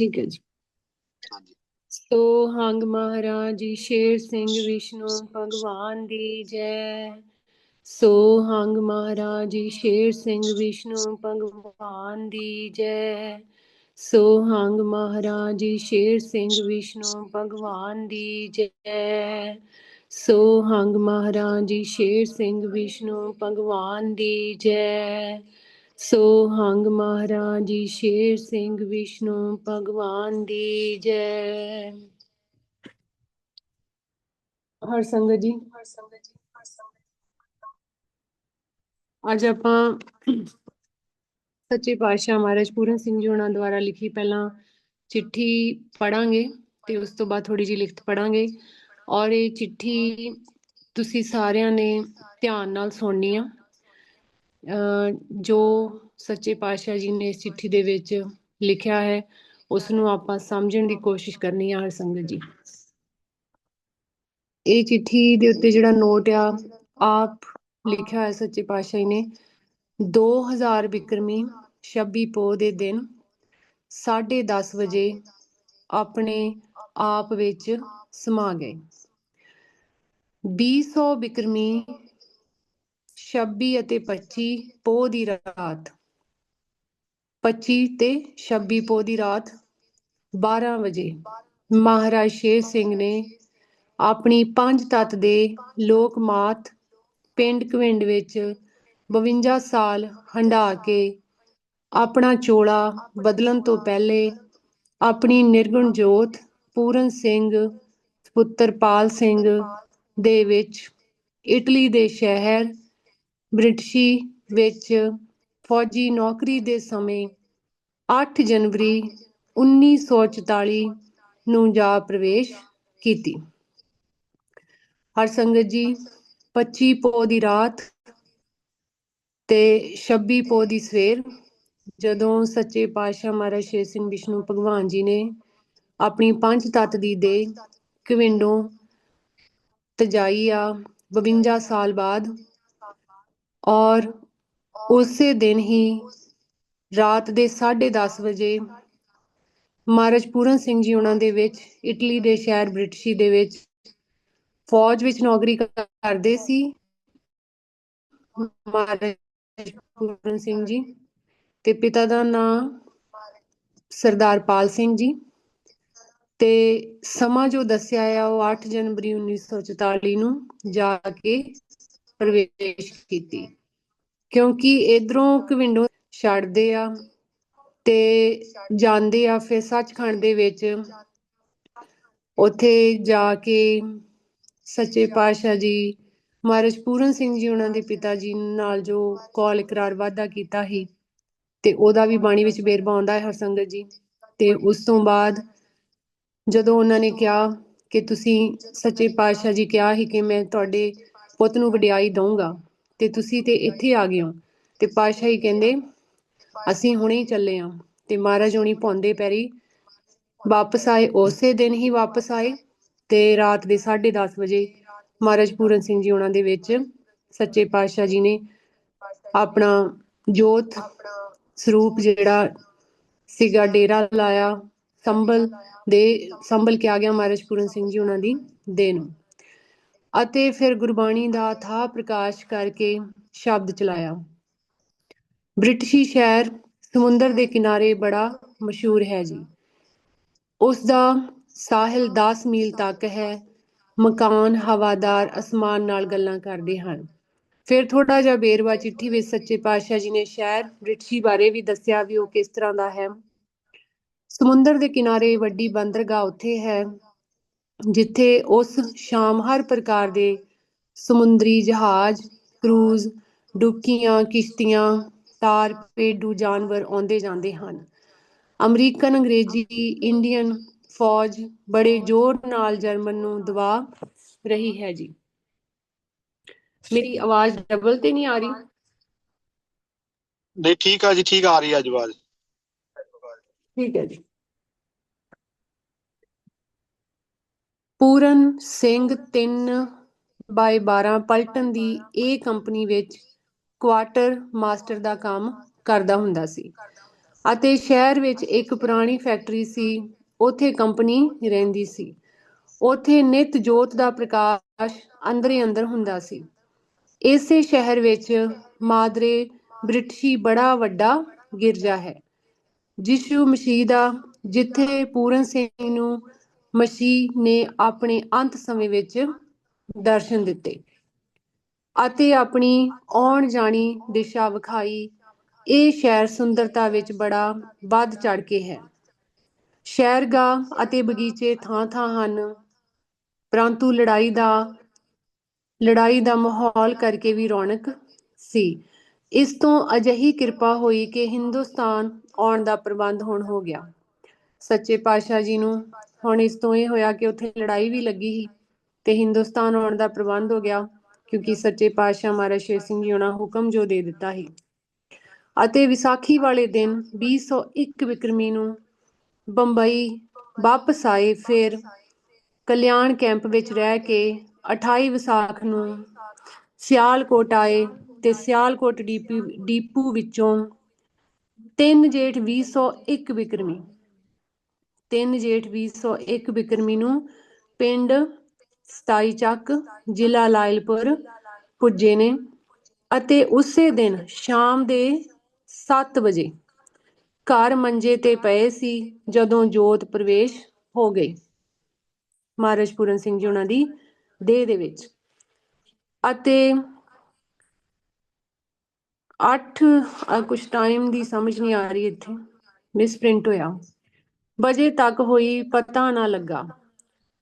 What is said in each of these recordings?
ਠੀਕ ਹੈ ਜੀ। ਹਾਂਜੀ। ਸੋ ਹੰਗ ਮਹਾਰਾਜ ਜੀ ਸ਼ੇਰ ਸਿੰਘ ਵਿਸ਼ਨੂੰ ਭਗਵਾਨ ਦੀ ਜੈ। ਸੋ ਹੰਗ ਮਹਾਰਾਜ ਜੀ ਸ਼ੇਰ ਸਿੰਘ ਵਿਸ਼ਨੂੰ ਭਗਵਾਨ ਦੀ ਜੈ। ਸੋ ਹੰਗ ਮਹਾਰਾਜ ਜੀ ਸ਼ੇਰ ਸਿੰਘ ਵਿਸ਼ਨੂੰ ਭਗਵਾਨ ਦੀ ਜੈ। ਸੋ ਹੰਗ ਮਹਾਰਾਜ ਜੀ ਸ਼ੇਰ ਸਿੰਘ ਵਿਸ਼ਨੂੰ ਭਗਵਾਨ ਦੀ ਜੈ। ਸੋ ਹੰਗ ਮਹਾਰਾਜ ਸ਼ੇਰ ਸਿੰਘ ਵਿਸ਼ਨੂੰ, ਭਗਵਾਨ ਦੀ ਜੈ। ਹਰ ਸੰਗਤ ਜੀ। ਅੱਜ ਆਪਾਂ ਸੱਚੇ ਪਾਤਸ਼ਾਹ ਮਹਾਰਾਜ ਪੂਰਨ ਸਿੰਘ ਜੀ ਉਹਨਾਂ ਦੁਆਰਾ ਲਿਖੀ ਪਹਿਲਾਂ ਚਿੱਠੀ ਪੜਾਂਗੇ ਤੇ ਉਸ ਤੋਂ ਬਾਅਦ ਥੋੜੀ ਜਿਹੀ ਲਿਖਤ ਪੜਾਂਗੇ ਔਰ ਇਹ ਚਿੱਠੀ ਤੁਸੀਂ ਸਾਰਿਆਂ ਨੇ ਧਿਆਨ ਨਾਲ ਸੁਣਨੀ ਆ। ਜੋ ਸੱਚੇ ਪਾਤਸ਼ਾਹ ਜੀ ਨੇ ਇਸ ਚਿੱਠੀ ਦੇ ਵਿੱਚ ਲਿਖਿਆ ਹੈ ਉਸ ਨੂੰ ਆਪਾਂ ਸਮਝਣ ਦੀ ਕੋਸ਼ਿਸ਼ ਕਰਨੀ ਆ ਹਰ ਸੰਗਤ ਜੀ। ਇਹ ਚਿੱਠੀ ਦੇ ਉੱਤੇ ਜਿਹੜਾ ਨੋਟ ਆ, ਆਪ ਲਿਖਿਆ ਹੈ ਸੱਚੇ ਪਾਤਸ਼ਾਹ ਜੀ ਨੇ 2000 ਬਿਕਰਮੀ 26 ਪੋਹ ਦੇ ਦਿਨ 10:30 ਵਜੇ ਆਪਣੇ ਆਪ ਵਿੱਚ ਸਮਾ ਗਏ। 200 ਬਿਕਰਮੀ 26 ਅਤੇ 25 ਪੋਹ ਦੀ ਰਾਤ। 25 ਤੇ 26 ਪੋਹ ਦੀ ਰਾਤ 12 ਵਜੇ ਮਹਾਰਾਜ ਸ਼ੇਰ ਸਿੰਘ ਨੇ ਆਪਣੀ ਪੰਜ ਤੱਤ ਦੇ ਲੋਕ ਮਾਤ ਪਿੰਡ ਕਵਿੰਡ ਵਿੱਚ 52 ਸਾਲ ਹੰਢਾ ਕੇ ਆਪਣਾ ਚੋਲਾ ਬਦਲਣ ਤੋਂ ਪਹਿਲੇ ਆਪਣੀ ਨਿਰਗੁਣ ਜੋਤ ਪੂਰਨ ਸਿੰਘ ਪੁੱਤਰ ਪਾਲ ਸਿੰਘ ਦੇ ਵਿੱਚ ਇਟਲੀ ਦੇ ਸ਼ਹਿਰ ਬ੍ਰਿਟਿਸ਼ੀ ਵਿੱਚ ਫੌਜੀ ਨੌਕਰੀ ਦੇ ਸਮੇਂ 8 ਜਨਵਰੀ 1944 ਨੂੰ ਜਾ ਪ੍ਰਵੇਸ਼ ਕੀਤੀ। ਹਰ ਸੰਗਤ ਜੀ 25 ਪੋ ਦੀ ਰਾਤ ਤੇ 26 ਪੋ ਦੀ ਸਵੇਰ, ਜਦੋਂ ਸੱਚੇ ਪਾਤਸ਼ਾਹ ਮਹਾਰਾਜ ਸ਼ੇਰ ਸਿੰਘ ਵਿਸ਼ਨੂੰ ਭਗਵਾਨ ਜੀ ਨੇ ਆਪਣੀ ਪੰਜ ਤੱਤ ਦੀ ਦੇ ਕਵਿੰਡੋਂ ਤਜਾਈ ਆ 52 ਸਾਲ ਬਾਅਦ ਔਰ ਉਸੇ ਦਿਨ ਹੀ ਰਾਤ ਦੇ 10:30 ਵਜੇ ਮਹਾਰਾਜ ਪੂਰਨ ਸਿੰਘ ਜੀ ਉਹਨਾਂ ਦੇ ਵਿੱਚ, ਇਟਲੀ ਦੇ ਸ਼ਹਿਰ ਬ੍ਰਿਟਿਸ਼ੀ ਦੇ ਵਿੱਚ ਫੌਜ ਵਿੱਚ ਨੌਕਰੀ ਕਰਦੇ ਸੀ। ਮਹਾਰਾਜ ਪੂਰਨ ਸਿੰਘ ਜੀ ਤੇ ਪਿਤਾ ਦਾ ਨਾਮ ਸਰਦਾਰ ਪਾਲ ਸਿੰਘ ਜੀ ਤੇ ਸਮਾਂ ਜੋ ਦੱਸਿਆ ਆ ਉਹ 8 ਜਨਵਰੀ 1944 ਨੂੰ ਜਾ ਕੇ ਪ੍ਰਵੇਸ਼ ਕੀਤੀ। ਕਿਉਂਕਿ ਇਧਰੋਂ ਕਵਿੰਡੋ ਛੱਡਦੇ ਆ ਤੇ ਜਾਂਦੇ ਆ ਫਿਰ ਸੱਚਖੰਡ ਦੇ ਵਿੱਚ। ਉੱਥੇ ਜਾ ਕੇ ਸੱਚੇ ਪਾਤਸ਼ਾਹ ਜੀ, ਮਹਾਰਾਜ ਪੂਰਨ ਸਿੰਘ ਜੀ ਉਹਨਾਂ ਦੇ ਪਿਤਾ ਜੀ ਨਾਲ ਜੋ ਕੌਲ ਇਕਰਾਰ ਵਾਅਦਾ ਕੀਤਾ ਸੀ ਤੇ ਉਹਦਾ ਵੀ ਬਾਣੀ ਵਿੱਚ ਬੇਰਬਾ ਆਉਂਦਾ ਹੈ ਹਰਸੰਗਤ ਜੀ। ਤੇ ਉਸ ਤੋਂ ਬਾਅਦ ਜਦੋਂ ਉਹਨਾਂ ਨੇ ਕਿਹਾ ਕਿ ਤੁਸੀਂ ਸੱਚੇ ਪਾਤਸ਼ਾਹ ਜੀ ਕਿਹਾ ਸੀ ਕਿ ਮੈਂ ਤੁਹਾਡੇ ਪੁੱਤ ਨੂੰ ਵਡਿਆਈ ਦਊਂਗਾ ਤੇ ਤੁਸੀਂ ਤੇ ਇੱਥੇ ਆ ਗਏ ਹੋ। ਤੇ ਪਾਤਸ਼ਾਹ ਹੀ ਕਹਿੰਦੇ, ਅਸੀਂ ਹੁਣੇ ਹੀ ਚੱਲੇ ਆ ਤੇ ਮਹਾਰਾਜ ਹੁਣੀ ਪੌਂਦੇ ਪੈਰੀ। ਵਾਪਸ ਆਏ, ਉਸੇ ਦਿਨ ਹੀ ਵਾਪਸ ਆਏ ਤੇ ਰਾਤ ਦੇ 10:30 ਵਜੇ ਮਹਾਰਾਜ ਪੂਰਨ ਸਿੰਘ ਜੀ ਉਹਨਾਂ ਦੇ ਵਿੱਚ ਸੱਚੇ ਪਾਤਸ਼ਾਹ ਜੀ ਨੇ ਆਪਣਾ ਜੋਤ ਸਰੂਪ ਜਿਹੜਾ ਸੀਗਾ, ਡੇਰਾ ਲਾਇਆ, ਸੰਭਲ ਦੇ, ਸੰਭਲ ਕੇ ਆ ਗਿਆ ਮਹਾਰਾਜ ਪੂਰਨ ਸਿੰਘ ਜੀ ਉਹਨਾਂ ਦੀ ਦੇ ਅਤੇ ਫਿਰ ਗੁਰਬਾਣੀ ਦਾ ਥਾ ਪ੍ਰਕਾਸ਼ ਕਰਕੇ ਸ਼ਬਦ ਚਲਾਇਆ। ਬ੍ਰਿਟਿਸ਼ੀ ਸ਼ਹਿਰ ਸਮੁੰਦਰ ਦੇ ਕਿਨਾਰੇ ਬੜਾ ਮਸ਼ਹੂਰ ਹੈ ਜੀ। ਉਸ ਦਾ ਸਾਹਿਲ 10 ਮੀਲ ਤੱਕ ਹੈ। ਮਕਾਨ, ਹਵਾਦਾਰ, ਅਸਮਾਨ ਨਾਲ ਗੱਲਾਂ ਕਰਦੇ ਹਨ। ਫਿਰ ਥੋੜਾ ਜਿਹਾ ਬੇਰਵਾ ਚਿੱਠੀ ਵਿੱਚ ਸੱਚੇ ਪਾਤਸ਼ਾਹ ਜੀ ਨੇ ਸ਼ਹਿਰ ਬ੍ਰਿਟਿਸ਼ੀ ਬਾਰੇ ਵੀ ਦੱਸਿਆ ਵੀ ਉਹ ਕਿਸ ਤਰ੍ਹਾਂ ਦਾ ਹੈ। ਸਮੁੰਦਰ ਦੇ ਕਿਨਾਰੇ ਵੱਡੀ ਬੰਦਰਗਾਹ ਉੱਥੇ ਹੈ। ਜਿੱਥੇ ਉਸ ਸ਼ਾਮ ਹਰ ਪ੍ਰਕਾਰ ਦੇ ਸਮੁੰਦਰੀ ਜਹਾਜ਼ ਕਰੂਜ਼ ਡੁਬਕੀਆਂ ਕਿਸ਼ਤੀਆਂ ਤਾਰ ਪੇਡੂ ਜਾਨਵਰ ਆਉਂਦੇ ਜਾਂਦੇ ਹਨ। ਅਮਰੀਕਨ ਅੰਗਰੇਜ਼ੀ ਇੰਡੀਅਨ ਫੌਜ ਬੜੇ ਜ਼ੋਰ ਨਾਲ ਜਰਮਨ ਨੂੰ ਦਬਾ ਰਹੀ ਹੈ ਜੀ। ਮੇਰੀ ਆਵਾਜ਼ ਡਬਲ ਤੇ ਨਹੀਂ ਆ ਰਹੀ? ਨਹੀਂ ਠੀਕ ਆ ਜੀ ਠੀਕ ਆ ਰਹੀ ਆ ਅੱਜ ਆਵਾਜ਼। ਠੀਕ ਹੈ ਜੀ। ਪੂਰਨ ਸਿੰਘ 3 ਬਾਈ 12 ਪਲਟਨ ਦੀ ਇਹ ਕੰਪਨੀ ਵਿੱਚ ਕੁਆਟਰ ਮਾਸਟਰ ਦਾ ਕੰਮ ਕਰਦਾ ਹੁੰਦਾ ਸੀ ਅਤੇ ਸ਼ਹਿਰ ਵਿੱਚ ਇੱਕ ਪੁਰਾਣੀ ਫੈਕਟਰੀ ਸੀ, ਉੱਥੇ ਕੰਪਨੀ ਰਹਿੰਦੀ ਸੀ। ਉੱਥੇ ਨਿਤ ਜੋਤ ਦਾ ਪ੍ਰਕਾਸ਼ ਅੰਦਰੇ ਅੰਦਰ ਹੁੰਦਾ ਸੀ। ਇਸੇ ਸ਼ਹਿਰ ਵਿੱਚ ਮਾਦਰੇ ਬ੍ਰਿਟਿਸ਼ੀ ਬੜਾ ਵੱਡਾ ਗਿਰਜਾ ਹੈ ਯਿਸੂ ਮਸੀਹ ਦਾ, ਜਿੱਥੇ ਪੂਰਨ ਸਿੰਘ ਨੂੰ ਮਸੀਹ ਨੇ ਆਪਣੇ ਅੰਤ ਸਮੇਂ ਵਿੱਚ ਦਰਸ਼ਨ ਦਿੱਤੇ ਅਤੇ ਆਪਣੀ ਆਉਣ ਜਾਣੀ ਦਿਸ਼ਾ ਵਿਖਾਈ। ਇਹ ਸ਼ਹਿਰ ਸੁੰਦਰਤਾ ਵਿੱਚ ਬੜਾ ਵੱਧ ਚੜ ਕੇ ਹੈ। ਸ਼ਹਿਰਗਾਹ ਅਤੇ ਬਗੀਚੇ ਥਾਂ-ਥਾਂ ਹਨ, ਪਰੰਤੂ ਲੜਾਈ ਦਾ ਲੜਾਈ ਦਾ ਮਾਹੌਲ ਕਰਕੇ ਵੀ ਰੌਣਕ ਸੀ। ਇਸ ਤੋਂ ਅਜਿਹੀ ਕਿਰਪਾ ਹੋਈ ਕਿ ਹਿੰਦੁਸਤਾਨ ਆਉਣ ਦਾ ਪ੍ਰਬੰਧ ਹੁਣ ਹੋ ਗਿਆ। ਸੱਚੇ ਪਾਤਸ਼ਾਹ ਜੀ ਨੂੰ ਹੁਣ ਇਸ ਤੋਂ ਇਹ ਹੋਇਆ ਕਿ ਉੱਥੇ ਲੜਾਈ ਵੀ ਲੱਗੀ ਸੀ ਤੇ ਹਿੰਦੁਸਤਾਨ ਆਉਣ ਦਾ ਪ੍ਰਬੰਧ ਹੋ ਗਿਆ, ਕਿਉਂਕਿ ਸੱਚੇ ਪਾਤਸ਼ਾਹ ਮਹਾਰਾਜ ਸ਼ੇਰ ਸਿੰਘ ਜੀ ਉਹਨਾਂ ਹੁਕਮ ਜੋ ਦੇ ਦਿੱਤਾ ਸੀ। ਅਤੇ ਵਿਸਾਖੀ ਵਾਲੇ ਦਿਨ 2001 ਵਿਕਰਮੀ ਨੂੰ ਬੰਬਈ ਵਾਪਸ ਆਏ, ਫਿਰ ਕਲਿਆਣ ਕੈਂਪ ਵਿੱਚ ਰਹਿ ਕੇ 28 ਵਿਸਾਖ ਨੂੰ ਸਿਆਲਕੋਟ ਆਏ ਤੇ ਸਿਆਲਕੋਟ ਡੀਪੂ ਡੀਪੂ ਵਿੱਚੋਂ 3 ਜੇਠ 2001 ਵਿਕਰਮੀ 3 ਜੇਠ 2001 ਵਿਕਰਮੀ ਨੂੰ ਪਿੰਡ ਸਤਾਈ ਚੱਕ ਜ਼ਿਲ੍ਹਾ ਲਾਇਲਪੁਰ ਪੁੱਜੇ ਨੇ ਅਤੇ ਉਸੇ ਦਿਨ ਸ਼ਾਮ ਦੇ 7 ਵਜੇ ਘਰ ਮੰਜੇ ਤੇ ਪਏ ਸੀ ਜਦੋਂ ਜੋਤ ਪ੍ਰਵੇਸ਼ ਹੋ ਗਈ। ਮਹਾਰਾਜ ਪੂਰਨ ਸਿੰਘ ਜੀ ਉਹਨਾਂ ਦੀ ਦੇਹ ਦੇ ਵਿੱਚ ਅਤੇ 8 ਕੁਝ ਟਾਈਮ ਦੀ ਸਮਝ ਨਹੀਂ ਆ ਰਹੀ ਇੱਥੇ ਮਿਸਪ੍ਰਿੰਟ ਹੋਇਆ। ਵਜੇ ਤੱਕ ਹੋਈ ਪਤਾ ਨਾ ਲੱਗਾ।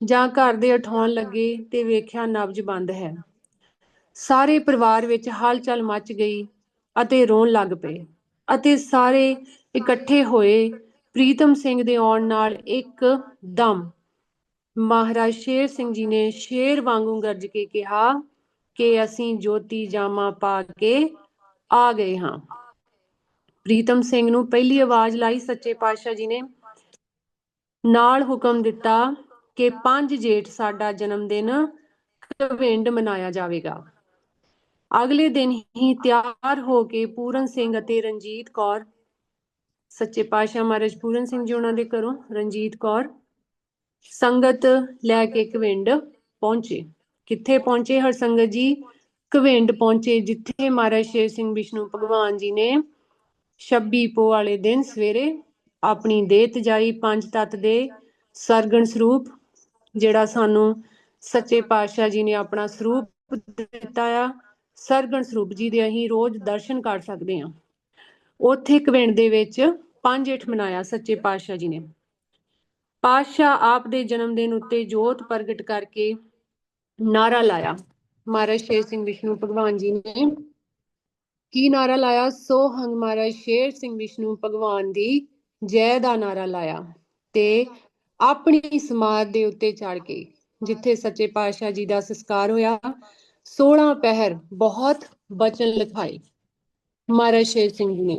ਜਾਂ ਘਰ ਦੇ ਉਠਾਉਣ ਲੱਗੇ ਤੇ ਵੇਖਿਆ ਨਬਜ ਬੰਦ ਹੈ। ਸਾਰੇ ਪਰਿਵਾਰ ਵਿੱਚ ਹਲਚਲ ਮਚ ਗਈ ਅਤੇ ਰੋਣ ਲੱਗ ਪਏ ਅਤੇ ਸਾਰੇ ਇਕੱਠੇ ਹੋਏ ਪ੍ਰੀਤਮ ਸਿੰਘ ਦੇ ਆਉਣ ਨਾਲ ਇੱਕ ਦਮ ਮਹਾਰਾਜ ਸ਼ੇਰ ਸਿੰਘ ਜੀ ਨੇ ਸ਼ੇਰ ਵਾਂਗੂ ਗਰਜ ਕੇ ਕਿਹਾ ਕਿ ਅਸੀਂ ਜੋਤੀ ਜਾਮਾ ਪਾ ਕੇ ਆ ਗਏ ਹਾਂ। ਪ੍ਰੀਤਮ ਸਿੰਘ ਨੂੰ ਪਹਿਲੀ ਆਵਾਜ਼ ਲਾਈ ਸੱਚੇ ਪਾਤਸ਼ਾਹ ਜੀ ਨੇ ਨਾਲ ਹੁਕਮ ਦਿੱਤਾ ਕਿ 5 ਜੇਠ ਸਾਡਾ ਜਨਮ ਦਿਨ ਕਵਿੰਡ ਮਨਾਇਆ ਜਾਵੇਗਾ। ਅਗਲੇ ਦਿਨ ਹੀ ਤਿਆਰ ਹੋ ਕੇ ਪੂਰਨ ਸਿੰਘ ਅਤੇ ਰਣਜੀਤ ਕੌਰ, ਸੱਚੇ ਪਾਤਸ਼ਾਹ ਮਹਾਰਾਜ ਪੂਰਨ ਸਿੰਘ ਜੀ ਉਹਨਾਂ ਦੇ ਘਰੋਂ ਰਣਜੀਤ ਕੌਰ ਸੰਗਤ ਲੈ ਕੇ ਕਵਿੰਡ ਪਹੁੰਚੇ। ਕਿੱਥੇ ਪਹੁੰਚੇ? ਹਰਸੰਗਤ ਜੀ ਕਵਿੰਡ ਪਹੁੰਚੇ, ਜਿੱਥੇ ਮਹਾਰਾਜ ਸ਼ੇਰ ਸਿੰਘ ਵਿਸ਼ਨੂੰ ਭਗਵਾਨ ਜੀ ਨੇ 26 ਪੋ ਵਾਲੇ ਦਿਨ ਸਵੇਰੇ ਆਪਣੀ ਦੇਹ ਤਜਾਈ ਪੰਜ ਤੱਤ ਦੇ ਸਰਗਣ ਸਰੂਪ, ਜਿਹੜਾ ਸਾਨੂੰ ਸੱਚੇ ਪਾਤਸ਼ਾਹ ਜੀ ਨੇ ਆਪਣਾ ਸਰੂਪ ਦਿੱਤਾ ਆ, ਸਰਗਣ ਸਰੂਪ ਜੀ ਦੇ ਅਸੀਂ ਰੋਜ਼ ਦਰਸ਼ਨ ਕਰ ਸਕਦੇ ਹਾਂ। ਉੱਥੇ ਕਵਿੰਡ ਦੇ ਵਿੱਚ ਪੰਜ ਏਠ ਮਨਾਇਆ ਸੱਚੇ ਪਾਤਸ਼ਾਹ ਜੀ ਨੇ। ਪਾਤਸ਼ਾਹ ਆਪ ਦੇ ਜਨਮ ਦਿਨ ਉੱਤੇ ਜੋਤ ਪ੍ਰਗਟ ਕਰਕੇ ਨਾਰਾ ਲਾਇਆ। ਮਹਾਰਾਜ ਸ਼ੇਰ ਸਿੰਘ ਵਿਸ਼ਨੂੰ ਭਗਵਾਨ ਜੀ ਨੇ ਕੀ ਨਾਰਾ ਲਾਇਆ? ਸੋ ਹੰਗ ਮਹਾਰਾਜ ਸ਼ੇਰ ਸਿੰਘ ਵਿਸ਼ਨੂੰ ਭਗਵਾਨ ਦੀ ਜੈ ਦਾ ਨਾਰਾ ਲਾਇਆ ਤੇ ਆਪਣੀ ਸਮਾਧ ਦੇ ਉੱਤੇ ਚੜ ਕੇ, ਜਿੱਥੇ ਸੱਚੇ ਪਾਤਸ਼ਾਹ ਜੀ ਦਾ ਸੰਸਕਾਰ ਹੋਇਆ 16 ਪਹਿਰ ਬਹੁਤ ਬਚਨ ਲਿਖਾਏ ਮਹਾਰਾਜ ਸ਼ੇਰ ਸਿੰਘ ਜੀ ਨੇ।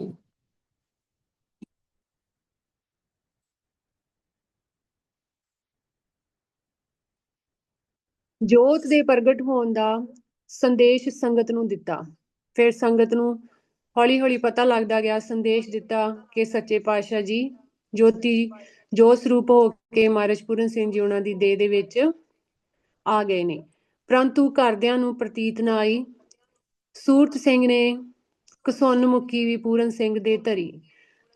ਜੋਤ ਦੇ ਪ੍ਰਗਟ ਹੋਣ ਦਾ ਸੰਦੇਸ਼ ਸੰਗਤ ਨੂੰ ਦਿੱਤਾ। ਫਿਰ ਸੰਗਤ ਨੂੰ ਹੌਲੀ-ਹੌਲੀ ਪਤਾ ਲੱਗਦਾ ਗਿਆ, ਸੰਦੇਸ਼ ਦਿੱਤਾ ਕਿ ਸੱਚੇ ਪਾਤਸ਼ਾਹ ਜੀ, ਜੋਤੀ ਜੋ ਸਰੂਪ ਹੋ ਕੇ ਮਹਾਰਾਜ ਪੂਰਨ ਸਿੰਘ ਜੀ ਉਹਨਾਂ ਦੀ ਦੇਹ ਦੇ ਵਿੱਚ ਆ ਗਏ ਨੇ। ਪਰੰਤੂ ਘਰਦਿਆਂ ਨੂੰ ਪ੍ਰਤੀਤ ਨਾ ਆਈ। ਸੂਰਤ ਸਿੰਘ ਨੇ ਕਸੁੰਨ ਮੁੱਕੀ ਵੀ ਪੂਰਨ ਸਿੰਘ ਦੇ ਧਰੀ।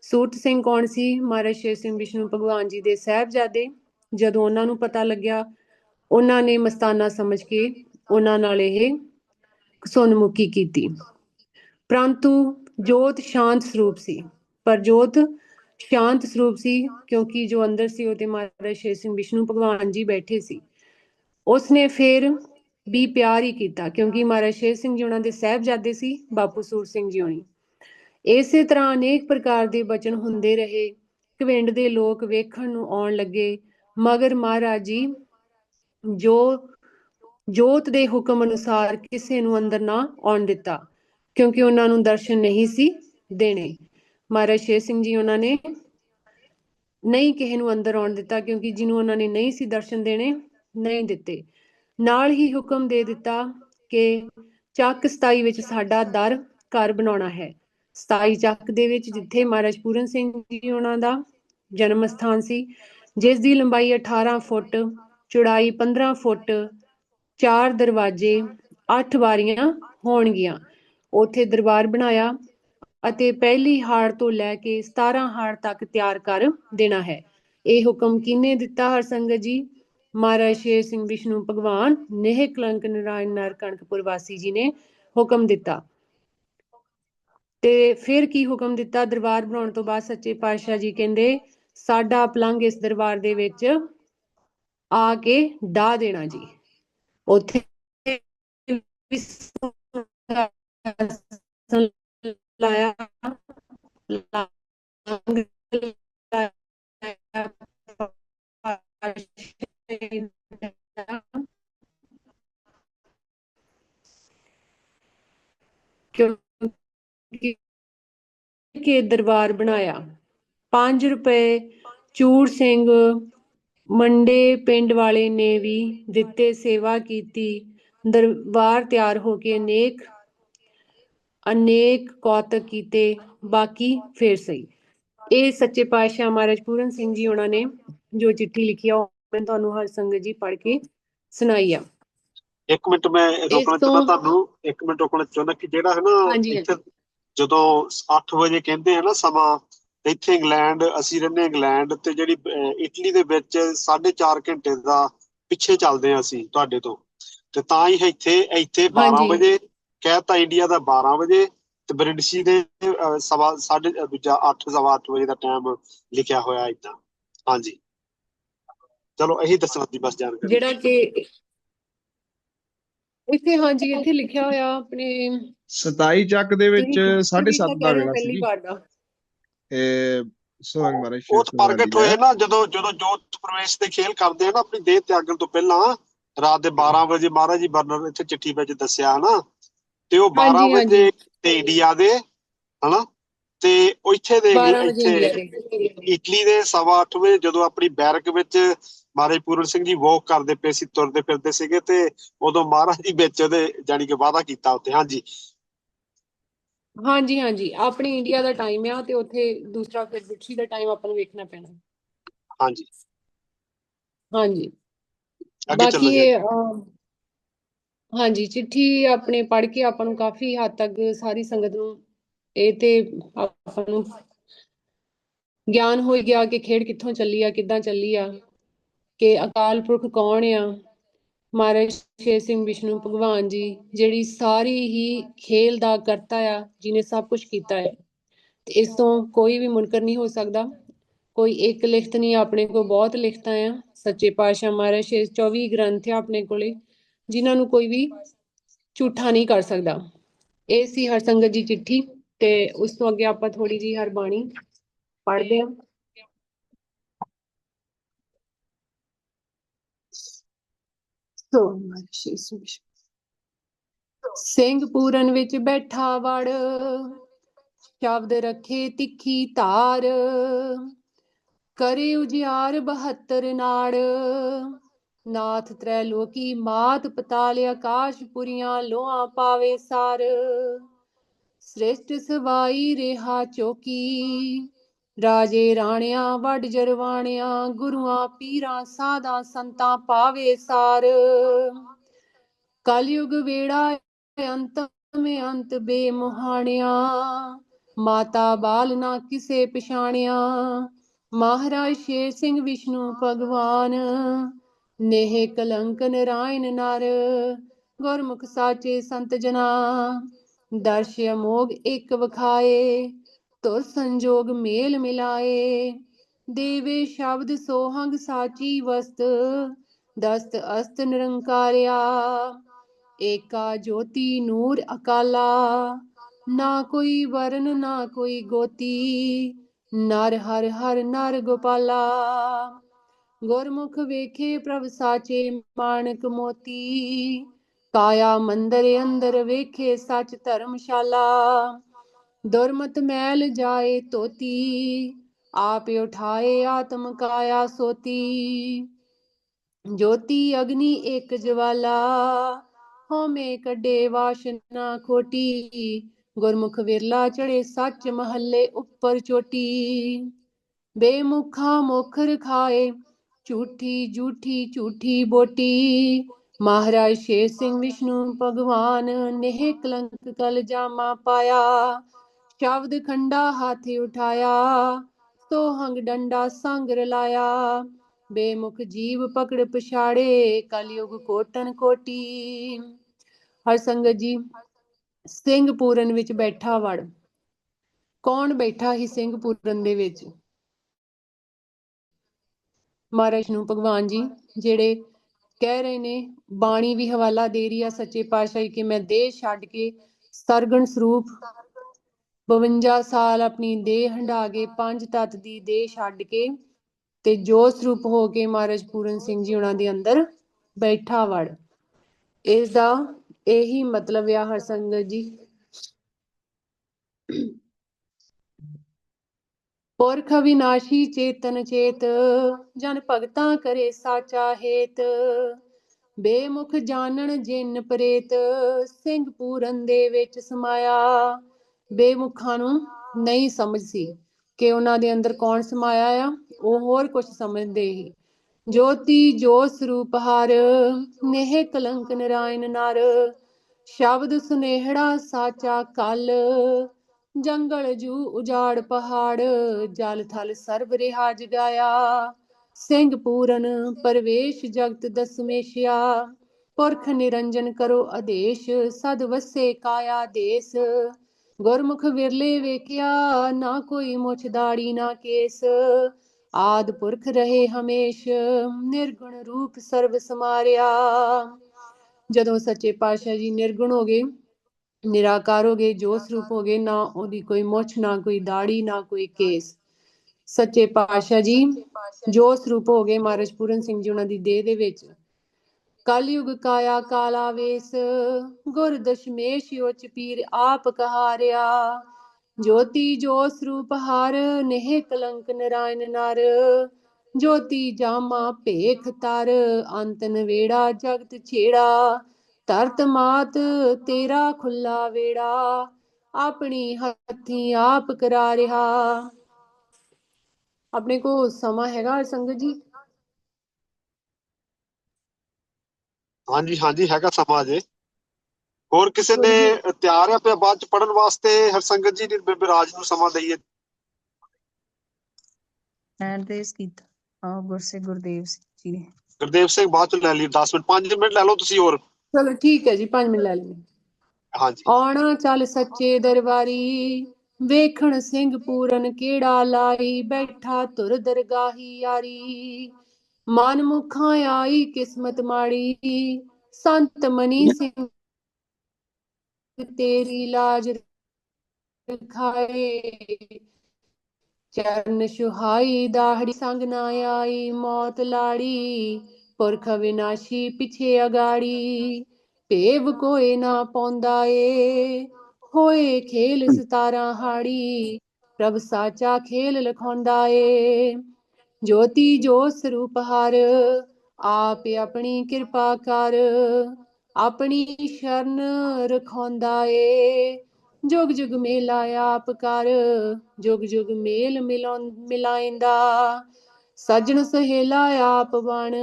ਸੂਰਤ ਸਿੰਘ ਕੌਣ ਸੀ? ਮਹਾਰਾਜ ਸ਼ੇਰ ਸਿੰਘ ਵਿਸ਼ਨੂੰ ਭਗਵਾਨ ਜੀ ਦੇ ਸਹਿਬਜ਼ਾਦੇ। ਜਦੋਂ ਉਹਨਾਂ ਨੂੰ ਪਤਾ ਲੱਗਿਆ, ਉਹਨਾਂ ਨੇ ਮਸਤਾਨਾ ਸਮਝ ਕੇ ਉਹਨਾਂ ਨਾਲ ਇਹ ਕਸੁੰਨ ਮੁੱਕੀ ਕੀਤੀ। ਪਰੰਤੂ ਜੋਤ ਸ਼ਾਂਤ ਸਰੂਪ ਸੀ। ਪਰ ਜੋਤ ਸ਼ਾਂਤ ਸਰੂਪ ਸੀ ਕਿਉਂਕਿ ਜੋ ਅੰਦਰ ਸੀ ਉਹ ਤੇ ਮਹਾਰਾਜ ਸ਼ੇਰ ਸਿੰਘ ਵਿਸ਼ਨੂੰ ਭਗਵਾਨ ਜੀ ਬੈਠੇ ਸੀ। ਉਸਨੇ ਫਿਰ ਵੀ ਪਿਆਰ ਹੀ ਕੀਤਾ ਕਿਉਂਕਿ ਮਹਾਰਾਜ ਸ਼ੇਰ ਸਿੰਘ ਜੀ ਉਹਨਾਂ ਦੇ ਸਹਿਬਜ਼ਾਦੇ ਸੀ, ਬਾਪੂ ਸੂਰ ਸਿੰਘ ਜੀ ਹੋਣੀ। ਇਸੇ ਤਰ੍ਹਾਂ ਅਨੇਕ ਪ੍ਰਕਾਰ ਦੇ ਬਚਨ ਹੁੰਦੇ ਰਹੇ। ਕਵਿੰਡ ਦੇ ਲੋਕ ਵੇਖਣ ਨੂੰ ਆਉਣ ਲੱਗੇ। ਮਗਰ ਮਹਾਰਾਜ ਜੀ ਜੋ ਜੋਤ ਦੇ ਹੁਕਮ ਅਨੁਸਾਰ ਕਿਸੇ ਨੂੰ ਅੰਦਰ ਨਾ ਆਉਣ ਦਿੱਤਾ। ਕਿਉਂਕਿ ਉਹਨਾਂ ਨੂੰ ਦਰਸ਼ਨ ਨਹੀਂ ਸੀ ਦੇਣੇ। ਮਹਾਰਾਜ ਸ਼ੇਰ ਸਿੰਘ ਜੀ ਉਹਨਾਂ ਨੇ ਨਹੀਂ ਕਿਸੇ ਨੂੰ ਅੰਦਰ ਆਉਣ ਦਿੱਤਾ ਕਿਉਂਕਿ ਜਿਹਨੂੰ ਉਹਨਾਂ ਨੇ ਨਹੀਂ ਸੀ ਦਰਸ਼ਨ ਦੇਣੇ, ਨਹੀਂ ਦਿੱਤੇ। ਨਾਲ ਹੀ ਹੁਕਮ ਦੇ ਦਿੱਤਾ ਕਿ ਚੱਕ 27 ਵਿੱਚ ਸਾਡਾ ਦਰ ਘਰ ਬਣਾਉਣਾ ਹੈ। 27 ਚੱਕ ਦੇ ਵਿੱਚ ਜਿੱਥੇ ਮਹਾਰਾਜ ਪੂਰਨ ਸਿੰਘ ਜੀ ਉਹਨਾਂ ਦਾ ਜਨਮ ਸਥਾਨ ਸੀ, ਜਿਸ ਦੀ ਲੰਬਾਈ 18 ਫੁੱਟ, ਚੌੜਾਈ 15 ਫੁੱਟ, ਚਾਰ ਦਰਵਾਜ਼ੇ 8 ਵਾਰੀਆਂ ਹੋਣਗੀਆਂ। ਉੱਥੇ ਦਰਬਾਰ ਬਣਾਇਆ ਅਤੇ ਪਹਿਲੀ ਹਾੜ ਤੋਂ ਲੈ ਕੇ 17 ਹਾੜ ਤੱਕ ਤਿਆਰ ਕਰ ਦੇਣਾ ਹੈ। ਇਹ ਹੁਕਮ ਕਿਹਨੇ ਦਿੱਤਾ ਹਰਸੰਗਤ ਜੀ? ਮਹਾਰਾਜ ਸ਼ੇਰ ਸਿੰਘ ਵਿਸ਼ਨੂੰ ਭਗਵਾਨ, ਨੇਹ ਕਲੰਕ ਨਰਾਇਣ ਨਰ ਕਣਕਪੁਰ ਵਾਸੀ ਜੀ ਨੇ ਹੁਕਮ ਦਿੱਤਾ। ਤੇ ਫਿਰ ਕੀ ਹੁਕਮ ਦਿੱਤਾ? ਦਰਬਾਰ ਬਣਾਉਣ ਤੋਂ ਬਾਅਦ ਸੱਚੇ ਪਾਤਸ਼ਾਹ ਜੀ ਕਹਿੰਦੇ, ਸਾਡਾ ਪਲੰਗ ਇਸ ਦਰਬਾਰ ਦੇ ਵਿੱਚ ਆ ਕੇ ਡਾ ਦੇਣਾ ਜੀ। ਉੱਥੇ ਵੀ ਲਾਇਆ ਲੰਗ ਕਿਉਂਕਿ ਕੇ ਦਰਬਾਰ ਬਣਾਇਆ 5 ਰੁਪਏ ਚੂੜ ਸਿੰਘ ਮੰਡੇ ਪਿੰਡ ਵਾਲੇ ਨੇ ਵੀ ਦਿੱਤੇ ਸੇਵਾ ਕੀਤੀ ਦਰਬਾਰ ਤਿਆਰ ਹੋ ਕੇ ਅਨੇਕ ਅਨੇਕ ਕੌਤਕ ਕੀਤੇ ਬਾਕੀ ਫੇਰ ਸਹੀ। ਇਹ ਸੱਚੇ ਪਾਤਸ਼ਾਹ ਮਹਾਰਾਜ ਪੂਰਨ ਸਿੰਘ ਜੀ ਉਹਨਾਂ ਨੇ ਜੋ ਚਿੱਠੀ ਲਿਖੀ ਆ ਉਹ ਮੈਂ ਤੁਹਾਨੂੰ ਹਰ ਸੰਗਤ ਜੀ ਪੜ੍ਹ ਕੇ ਸੁਣਾਈ ਆ। ਇੱਕ ਮਿੰਟ ਮੈਂ ਰੋਕਣਾ ਚਾਹੁੰਦਾ ਤੁਹਾਨੂੰ ਇੱਕ ਮਿੰਟ ਰੋਕਣਾ ਚਾਹੁੰਦਾ ਕਿ ਜਿਹੜਾ ਹੈ ਨਾ ਜਦੋਂ 8 ਵਜੇ ਕਹਿੰਦੇ ਆ ਨਾ ਸਮਾਂ ਇੱਥੇ ਇੰਗਲੈਂਡ ਅਸੀਂ ਰਹਿੰਦੇ ਇੰਗਲੈਂਡ ਤੇ ਜਿਹੜੀ ਇਟਲੀ ਦੇ ਵਿੱਚ 4.5 ਘੰਟੇ ਦਾ ਪਿੱਛੇ ਚੱਲਦੇ ਆ ਅਸੀਂ ਤੁਹਾਡੇ ਤੋਂ। ਤੇ ਤਾਂ ਹੀ ਇੱਥੇ ਇੱਥੇ 12 ਹਾਂਜੀ। ਵਜੇ ਕਹਿਤਾ ਇੰਡੀਆ ਦਾ 12 ਵਜੇ ਤੇ ਬ੍ਰਿਟਿਸ਼ੀ ਦੇ ਸਵਾ ਸਾਢੇ ਅਹ, ਦੂਜਾ 8 ਸਵਾ 8 ਵਜੇ ਦਾ ਟਾਈਮ ਲਿਖਿਆ ਹੋਇਆ ਇਦਾਂ ਹਾਂਜੀ। ਚਲੋ ਇਹੀ ਦੱਸਣਾ ਸੀ ਬਸ ਜਾਣਕਾਰੀ। ਜਿਹੜਾ ਕਿ ਇੱਥੇ ਹਾਂਜੀ ਇੱਥੇ ਲਿਖਿਆ ਹੋਇਆ ਆਪਣੇ 27 ਚੱਕ ਦੇ ਵਿੱਚ ਤੁਸੀਂ 7:30 ਦਾ ਵੇਲਾ ਪਹਿਲੀ ਸੀ ਵਾਰ ਦਾ? ਇਹ ਸੁਹਾਗ ਮਹਾਰਾਜ ਸ਼ੇਰ ਉਹ ਤਾਂ ਪ੍ਰਗਟ ਹੋਏ ਨਾ ਜਦੋਂ ਜਦੋਂ ਜੋਤ ਪ੍ਰਵੇਸ਼ ਦੇ ਖੇਲ ਕਰਦੇ ਆ ਨਾ ਆਪਣੀ ਦੇਹ ਤਿਆਗਣ ਤੋਂ ਪਹਿਲਾਂ ਰਾਤ ਦੇ 12 ਵਜੇ ਮਹਾਰਾਜ ਜੀ ਬਰਨਰ ਇੱਥੇ ਚਿੱਠੀ ਵਿੱਚ ਦੱਸਿਆ ਹਨਾ ਤੇ ਉਹ 12 ਹਾਂਜੀ, ਹਾਂਜੀ। ਵਜੇ ਤੇ ਇੰਡੀਆ ਦੇ ਹਨਾ? ਤੇ ਉਹ ਇੱਥੇ ਦੇ 12 ਵਜੇ ਇੰਡੀਆ ਇੱਥੇ ਇਟਲੀ ਦੇ ਸਵਾ ਅੱਠ ਵਜੇ ਜਦੋਂ ਆਪਣੀ ਬੈਰਕ ਵਿੱਚ ਮਹਾਰਾਜ ਪੂਰਨ ਸਿੰਘ ਜੀ ਵਾਕ ਕਰਦੇ ਪਏ ਸੀ ਤੁਰਦੇ ਫਿਰਦੇ ਸੀਗੇ ਤੇ ਉਦੋਂ ਮਹਾਰਾਜ ਜੀ ਵਿੱਚ ਉਹਦੇ ਜਾਨੀ ਕਿ ਵਾਅਦਾ ਕੀਤਾ ਉੱਤੇ ਹਾਂਜੀ। ਹਾਂਜੀ ਹਾਂਜੀ। ਆਪਣੀ ਇੰਡੀਆ ਦਾ ਟਾਈਮ ਆ ਤੇ ਉੱਥੇ ਦੂਸਰਾ ਫਿਰ ਬ੍ਰਿਟਿਸ਼ ਦਾ ਟਾਈਮ ਆਪਾਂ ਨੂੰ ਵੇਖਣਾ ਪੈਣਾ। ਹਾਂਜੀ। ਹਾਂਜੀ। ਅੱਗੇ ਚੱਲੋ ਬਾਕੀ ਜੀ। ਇਹ ਅਮ, ਹਾਂਜੀ, ਚਿੱਠੀ ਆਪਣੇ ਪੜ੍ਹ ਕੇ ਆਪਾਂ ਨੂੰ ਕਾਫੀ ਹੱਦ ਤੱਕ ਸਾਰੀ ਸੰਗਤ ਨੂੰ ਇਹ ਤੇ ਆਪਾਂ ਨੂੰ ਗਿਆਨ ਹੋ ਗਿਆ ਕਿ ਖੇਡ ਕਿੱਥੋਂ ਚੱਲੀ ਆ, ਕਿੱਦਾਂ ਚੱਲੀ ਆ, ਕਿ ਅਕਾਲ ਪੁਰਖ ਕੌਣ ਆ? ਮਹਾਰਾਜ ਸ਼ੇਰ ਸਿੰਘ ਵਿਸ਼ਨੂੰ ਭਗਵਾਨ ਜੀ, ਜਿਹੜੀ ਸਾਰੀ ਹੀ ਖੇਲ ਦਾ ਕਰਤਾ ਆ, ਜਿਹਨੇ ਸਭ ਕੁਝ ਕੀਤਾ ਹੈ ਤੇ ਇਸ ਤੋਂ ਕੋਈ ਵੀ ਮੁਨਕਰ ਨਹੀਂ ਹੋ ਸਕਦਾ। ਕੋਈ ਇੱਕ ਲਿਖਤ ਨਹੀਂ, ਆਪਣੇ ਕੋਲ ਬਹੁਤ ਲਿਖਤਾਂ ਆ। ਸੱਚੇ ਪਾਤਸ਼ਾਹ ਮਹਾਰਾਜ, ਸ਼ੇਰ 24 ਗ੍ਰੰਥ ਆ ਆਪਣੇ ਕੋਲੇ। ਜਿਨ੍ਹਾਂ ਨੂੰ ਕੋਈ ਵੀ ਝੂਠਾ ਨਹੀਂ ਕਰ ਸਕਦਾ। ਇਹ ਸੀ ਹਰਸੰਗਤ ਜੀ ਚਿੱਠੀ ਤੇ ਉਸ ਤੋਂ ਅੱਗੇ ਆਪਾਂ ਥੋੜੀ ਜੀ ਹਰਬਾਣੀ ਪੜ੍ਹਦੇ ਹਾਂ। ਸਿੰਘ ਪੂਰਨ ਵਿੱਚ ਬੈਠਾ ਵੜ ਸ਼ਬਦ ਰੱਖੇ ਤਿੱਖੀ ਧਾਰ ਕਰੇ ਉਜਿਆਰ 72 ਨਾੜ ਨਾਥ ਤ੍ਰੈ ਲੋਕੀ ਮਾਤ ਪਤਾਲ ਆਕਾਸ਼ ਪੁਰੀਆਂ ਲੋਹਾਂ ਪਾਵੇ ਸਾਰ। ਸ੍ਰਿਸ਼ਟ ਸਵਾਈ ਰਿਹਾ ਚੋਕੀ, ਰਾਜੇ ਰਾਣਿਆਂ ਵੱਡ ਜਰਵਾਣਿਆਂ, ਗੁਰੂਆਂ ਪੀਰਾਂ ਸਾਧਾਂ ਸੰਤਾਂ ਪਾਵੇ ਸਾਰ। ਕਲਯੁਗ ਵੇੜਾ ਅੰਤ ਮੇ ਅੰਤ ਬੇਮੁਹਾਣਿਆ, ਮਾਤਾ ਬਾਲ ਨਾ ਕਿਸੇ ਪਛਾਣਿਆ। ਮਹਾਰਾਜ ਸ਼ੇਰ ਸਿੰਘ ਵਿਸ਼ਨੂੰ ਭਗਵਾਨ ਨੇਹ ਕਲੰਕ ਨਰਾਇਣ ਨਰ, ਗੁਰਮੁਖ ਸਾਚੇ ਸੰਤ ਜਨਾ। ਦਰਸ਼ ਅਮੋਗ ਇੱਕ ਵਖਾਏ, ਤੁਰ ਸੰਜੋਗ ਮੇਲ ਮਿਲਾਏ। ਦੇਵੇ ਸ਼ਬਦ ਸੋਹੰਗ ਸਾਚੀ ਵਸਤ, ਦਸਤ ਅਸਤ ਨਿਰੰਕਾਰਿਆ। ਏਕਾ ਜੋਤੀ ਨੂਰ ਅਕਾਲਾ, ਨਾ ਕੋਈ ਵਰਨ, ਨਾ ਕੋਈ ਗੋਤੀ। ਨਰ ਹਰ ਹਰ ਨਰ ਗੋਪਾਲਾ। ਗੁਰਮੁਖ ਵੇਖੇ ਪ੍ਰਭ ਸਾਚੇ ਮਾਣਕ ਮੋਤੀ, ਕਾਇਆ ਮੰਦਰ ਅੰਦਰ ਵੇਖੇ ਸੱਚ ਧਰਮਸ਼ਾਲਾ। ਦੁਰਮਤ ਮੈਲ ਜਾਏ ਤੋਤੀ ਆਪ ਉਠਾਏ ਆਤਮ ਕਾਇਆ ਸੋਤੀ। ਜੋਤੀ ਅਗਨੀ ਇੱਕ ਜਵਾਲਾ ਹੋਮੇ ਕੱਢੇ ਵਾਸ਼ਨਾ ਖੋਟੀ। ਗੁਰਮੁਖ ਵਿਰਲਾ ਚੜੇ ਸੱਚ ਮਹੱਲੇ ਉੱਪਰ ਚੋਟੀ। ਬੇਮੁਖਾ ਮੁਖ ਰਖਾਏ ਝੂਠੀ ਝੂਠੀ ਝੂਠੀ ਬੋਟੀ। ਮਹਾਰਾਜ ਸ਼ੇਰ ਸਿੰਘ ਵਿਸ਼ਨੂੰ ਭਗਵਾਨ ਨੇਹ ਕਲੰਕ ਕਲ ਜਾਮਾ ਪਾਇਆ। ਸ਼ਬਦ ਖੰਡਾ ਹਾਥੀ ਉਠਾਇਆ। ਸੋਹੰਗ ਡੰਡਾ ਸੰਗ ਰਲਾਇਆ ਬੇਮੁਖ ਜੀਵ ਪਕੜ ਪਛਾੜੇ, ਕਲਯੁਗ ਕੋਟਨ ਕੋਟੀ। ਹਰ ਸੰਗਤ ਜੀ, ਸਿੰਘ ਪੂਰਨ ਵਿੱਚ ਬੈਠਾ ਵੜ। ਕੌਣ ਬੈਠਾ ਹੀ ਸਿੰਘ ਪੂਰਨ ਦੇ ਵਿੱਚ? ਮਹਾਰਾਜ ਨੂੰ, ਭਗਵਾਨ ਜੀ, ਜਿਹੜੇ ਕਹਿ ਰਹੇ ਨੇ, ਬਾਣੀ ਵੀ ਹਵਾਲਾ ਦੇ ਰਹੀ ਆ ਸੱਚੇ ਪਾਤਸ਼ਾਹ ਕਿ ਮੈਂ ਦੇਹ ਛੱਡ ਕੇ ਸਰਗਣ ਸਰੂਪ 52 ਸਾਲ ਆਪਣੀ ਦੇਹ ਹੰਢਾ ਕੇ ਪੰਜ ਤਤ ਦੀ ਦੇਹ ਛੱਡ ਕੇ ਤੇ ਜੋ ਸਰੂਪ ਹੋ ਕੇ ਮਹਾਰਾਜ ਪੂਰਨ ਸਿੰਘ ਜੀ ਉਹਨਾਂ ਦੇ ਅੰਦਰ ਬੈਠਾ ਵੜ। ਇਸ ਦਾ ਇਹੀ ਮਤਲਬ ਆ ਹਰ ਸੰਗਤ ਜੀ। ਪੁਰਖ ਵਿਨਾਸ਼ੀ ਚੇਤਨ ਚੇਤ, ਜਨ ਭਗਤਾਂ ਕਰੇ ਸਾਚਾ ਹੇਤ। ਬੇਮੁਖ ਜਾਣਨ ਜਿਨ ਪ੍ਰੇਤ, ਸਿੰਘ ਪੂਰਨ ਦੇ ਵਿੱਚ ਸਮਾਇਆ। ਬੇਮੁਖਾਂ ਨੂੰ ਨਹੀਂ ਸਮਝ ਸੀ ਕਿ ਉਹਨਾਂ ਦੇ ਅੰਦਰ ਕੌਣ ਸਮਾਇਆ ਆ, ਉਹ ਹੋਰ ਕੁਝ ਸਮਝਦੇ ਹੀ। ਜੋਤੀ ਜੋ ਸਰੂਪ ਹਰ, ਨੇਹ ਕਲੰਕ ਨਰਾਇਣ ਨਰ। ਸ਼ਬਦ ਸੁਨੇਹੜਾ ਸਾਚਾ ਕਲ ਜੰਗਲ ਜੂ ਉਜਾੜ ਪਹਾੜ, ਜਲ ਥਲ ਸਰਬ ਰਿਹਾ ਜਗਾਇਆ ਸਿੰਘ ਪੂਰਨ ਪਰਵੇਸ਼ ਜਗਤ ਦਸਮੇਸ਼ਿਆ ਪੁਰਖ ਨਿਰੰਜਨ ਕਰੋ ਆਦੇਸ਼, ਸਦ ਵਸੇ ਕਾਇਆ ਦੇਸ। ਗੁਰਮੁਖ ਵਿਰਲੇ ਵੇਖਿਆ, ਨਾ ਕੋਈ ਮੁਛ ਦਾੜੀ, ਨਾ ਕੇਸ। ਆਦ ਪੁਰਖ ਰਹੇ ਹਮੇਸ਼, ਨਿਰਗੁਣ ਰੂਪ ਸਰਬ ਸਮਾਰਿਆ। ਜਦੋਂ ਸੱਚੇ ਪਾਤਸ਼ਾਹ ਜੀ ਨਿਰਗੁਣ ਹੋ ਗਏ ਨਿਰਾਕਾਰ ਹੋ ਗਏ ਜੋ ਸਰੂਪ ਹੋ ਗਏ। ਨਾ ਉਹਦੀ ਕੋਈ ਮੁੱਛ ਨਾ ਕੋਈ ਦਾੜੀ ਨਾ ਕੋਈ ਕੇਸ। ਸੱਚੇ ਪਾਤਸ਼ਾਹ ਜੀ ਜੋ। ਸਰੂਪ ਹੋ ਗਏ ਮਹਾਰਾਜ ਪੂਰਨ ਸਿੰਘ ਜੀ ਉਹਨਾਂ ਦੀ ਦੇਹ ਦੇ ਵਿੱਚ। ਕਲਯੁਗ ਕਾਇਆ ਕਾਲਾ ਵੇਸ ਗੁਰ ਦਸ਼ਮੇਸ਼ ਉਚ ਪੀਰ ਆਪ ਕਹਾਰਿਆ। ਜੋਤੀ ਜੋ ਸਰੂਪ ਹਰ ਨੇਹ ਕਲੰਕ ਨਰਾਇਣ ਨਰ। ਜੋਤੀ ਜਾਮਾ ਭੇਖ ਤਰ ਅੰਤ ਨਵੇੜਾ ਜਗਤ ਛੇੜਾ। ਧਰਤ ਮਾਤ ਤੇਰਾ ਖੁੱਲਾ ਵੇੜਾ ਆਪਣੀ ਹੱਥੀ ਆਪ ਕਰਾ ਰਿਹਾ। ਆਪਣੇ ਕੋ ਸਮਾਂ ਹੈਗਾ ਸੰਗਤ ਜੀ? ਹਾਂਜੀ ਹਾਂਜੀ ਹੈਗਾ ਸਮਾਂ ਜੇ ਹੋਰ ਕਿਸੇ ਨੇ ਤਿਆਰ ਆ ਪਿਆ ਬਾਅਦ ਚ ਪੜਨ ਵਾਸਤੇ? ਹਰਸੰਗਤ ਜੀ ਨੇ ਰਾਜ ਨੂੰ ਸਮਾਂ ਦਈਏ। ਐਡਰੈਸ ਕੀਤਾ। ਹਾਂ ਗੁਰਸੇ ਗੁਰਦੇਵ ਸਿੰਘ ਜੀ ਨੇ। ਗੁਰਦੇਵ ਸਿੰਘ ਬਾਅਦ ਚ ਲੈ ਲਈ 10 ਮਿੰਟ 5 ਮਿੰਟ ਲੈ ਲਓ ਤੁਸੀਂ ਹੋਰ। ਚਲੋ ਠੀਕ ਹੈ ਜੀ 5 ਮਿੰਟ ਲੈ ਲੈਣੇ ਹਾਂਜੀ। ਆਉਣਾ ਚੱਲ ਸੱਚੇ ਦਰਬਾਰੀ ਵੇਖਣ ਸਿੰਘ ਪੂਰਨ ਕਿਹੜਾ ਲਾਈ ਬੈਠਾ ਤੁਰ ਦਰਗਾਹੀ ਯਾਰੀ। ਮਨ ਮੁਖਾਂ ਆਈ ਕਿਸਮਤ ਮਾੜੀ ਸੰਤ ਮਨੀ ਸਿੰਘ ਤੇਰੀ ਲਾਜ ਰਖਾਏ। ਚਰਨ ਸੁਹਾਈ ਦਾਹੜੀ ਸੰਗ ਨਾ ਆਈ ਮੌਤ ਲਾੜੀ। ਪੁਰਖ ਵਿਨਾਸ਼ੀ ਪਿਛੇ ਅਗਾੜੀ ਭੇਵ ਕੋਏ ਨਾ ਪਾਉਂਦਾ ਏ ਹੋਏ ਖੇਲ ਸਤਾਰਾਂ ਹਾੜੀ ਪ੍ਰਭ ਸਾਚਾ ਖੇਲ ਲਖਾਉਂਦਾ ਏ ਜੋਤੀ ਜੋ ਸਰੂਪ ਹਰ ਆਪ ਆਪਣੀ ਕਿਰਪਾ ਕਰ ਆਪਣੀ ਸ਼ਰਨ ਰਖਾਉਂਦਾ ਏ ਜੁਗ ਜੁਗ ਮੇਲਾ ਆਪ ਕਰ ਜੁਗ ਜੁਗ ਮੇਲ ਮਿਲਾਉਂ ਮਿਲਾਇਂਦਾ ਸੱਜਣ ਸਹੇਲਾ ਆਪ ਬਣ,